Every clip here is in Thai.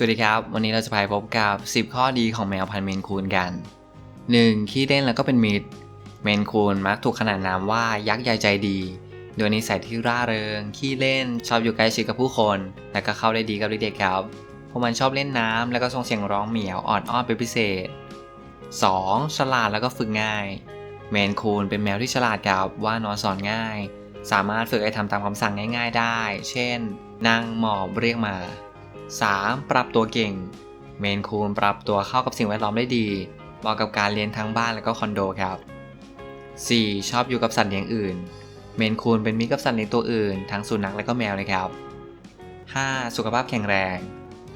สวัสดีครับ วันนี้เราจะไปพบกับ 10 ข้อดีของแมวพันเมนคูนกัน 1. ขี้เล่นแล้วก็เป็นมิตร เมนคูนมักถูกขนานนามว่ายักษ์ใหญ่ใจดี โดยนิสัยที่ร่าเริง ขี้เล่น ชอบอยู่ใกล้ชิดกับผู้คนและก็เข้าได้ดีกับเด็กๆครับ พวกมันชอบเล่นน้ำแล้วก็ส่งเสียงร้องเหมียวอ่อนอ้อนเป็นพิเศษ 2. ฉลาดแล้วก็ฝึกง่าย เมนคูนเป็นแมวที่ฉลาดครับว่านอนสอนง่าย สามารถฝึกให้ทำตามคำสั่งง่าย ๆ ได้ เช่น นั่งหมอบเรียกมา 3. ปรับตัวเก่ง เมนคูนปรับตัวเข้ากับสิ่งแวดล้อมได้ดี เหมาะกับการเรียนทั้งบ้านและก็คอนโดครับ 4. ชอบอยู่กับสัตว์เลี้ยงอื่น เมนคูนเป็นมิตรกับสัตว์เลี้ยงตัวอื่น ทั้งสุนัขและก็แมวเลยครับ 5. สุขภาพแข็งแรง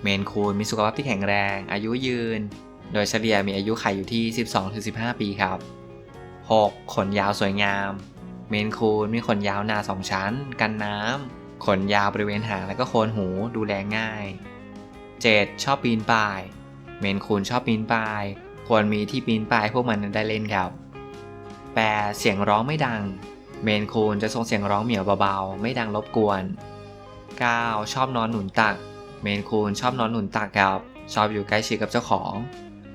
เมนคูนมีสุขภาพที่แข็งแรง อายุยืน โดยเฉลี่ยมีอายุขัยอยู่ที่ 12-15 ปีครับ 6. ขนยาวสวยงาม เมนคูนมีขนยาวหนาสองชั้น กันน้ำ ขนยาวบริเวณหางและก็โคนหูดูแลง่าย 7. ชอบปีนป่าย เมนคูนชอบปีนป่าย ควรมีที่ปีนป่ายพวกมันได้เล่นครับ 8. เสียงร้องไม่ดัง เมนคูนจะส่งเสียงร้องเหมียวเบาๆ ไม่ดังรบกวน 9. ชอบนอนหนุนตัก เมนคูนชอบนอนหนุนตักครับ ชอบอยู่ใกล้ชิดกับเจ้าของ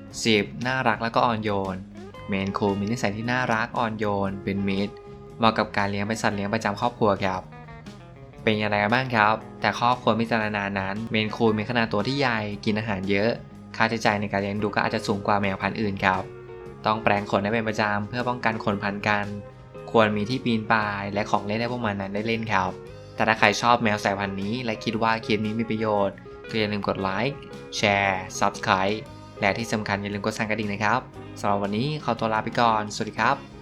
10. น่ารักและก็อ่อนโยน เมนคูนมีนิสัยที่น่ารักอ่อนโยน เป็นมิตรเหมาะกับการเลี้ยงเป็นสัตว์เลี้ยงประจำครอบครัวครับ เป็นอย่างไรกันบ้างครับ แต่ข้อควรพิจารณานั้น เมนคูนมีขนาดตัวที่ใหญ่ กินอาหารเยอะ ค่าใช้จ่ายในการเลี้ยงดูก็อาจจะสูงกว่าแมวพันธุ์อื่นครับ ต้องแปรงขนให้เป็นประจำเพื่อป้องกันขนพันกัน ควรมีที่ปีนป่ายและของเล่นให้พวกมันนั้นได้เล่นครับ แต่ถ้าใครชอบแมวสายพันธุ์นี้ และคิดว่าคลิปนี้มีประโยชน์ก็อย่าลืมกดไลค์ แชร์ Subscribe และที่สำคัญอย่าลืมกดสั่นกระดิ่งนะครับสำหรับวันนี้ขอตัวลาไปก่อน สวัสดีครับ